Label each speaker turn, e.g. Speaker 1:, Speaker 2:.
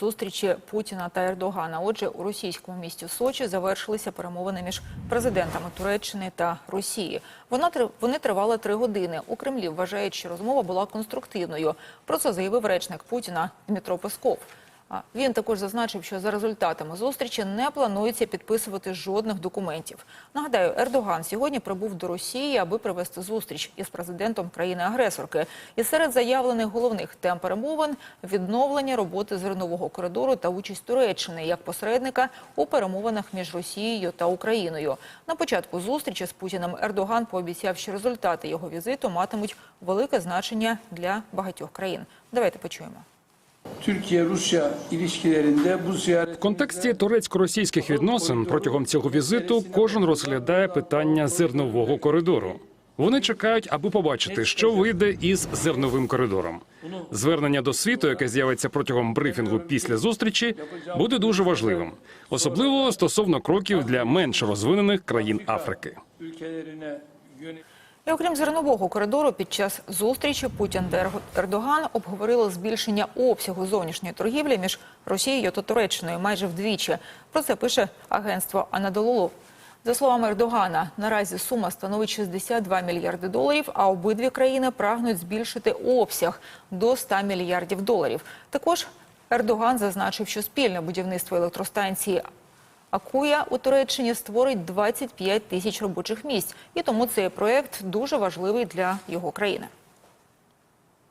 Speaker 1: Зустрічі Путіна та Ердогана. Отже, у російському місті Сочі завершилися перемовини між президентами Туреччини та Росії. Вона вони тривали три години. У Кремлі вважають, що розмова була конструктивною. Про це заявив речник Путіна Дмитро Песков. Він також зазначив, що за результатами зустрічі не планується підписувати жодних документів. Нагадаю, Ердоган сьогодні прибув до Росії, аби провести зустріч із президентом країни-агресорки. І серед заявлених головних тем перемовин відновлення роботи зернового коридору та участь Туреччини як посередника у перемовинах між Росією та Україною. На початку зустрічі з Путіним Ердоган пообіцяв, що результати його візиту матимуть велике значення для багатьох країн. Давайте почуємо.
Speaker 2: Türkiye-Rusya ilişkilerinde bu ziyaret
Speaker 3: В контексті турецько-російських відносин протягом цього візиту кожен розглядає питання зернового коридору. Вони чекають, аби побачити, що вийде із зерновим коридором. Звернення до світу, яке з'явиться протягом брифінгу після зустрічі, буде дуже важливим, особливо стосовно кроків для менш розвинених країн Африки.
Speaker 2: Yönelik
Speaker 1: І окрім зернового коридору, під час зустрічі Путін Ердоган обговорили збільшення обсягу зовнішньої торгівлі між Росією та Туреччиною майже вдвічі. Про це пише агентство Анадолу. За словами Ердогана, наразі сума становить 62 мільярди доларів, а обидві країни прагнуть збільшити обсяг до 100 мільярдів доларів. Також Ердоган зазначив, що спільне будівництво електростанції Акуя у Туреччині створить 25 тисяч робочих місць, і тому цей проект дуже важливий для його країни.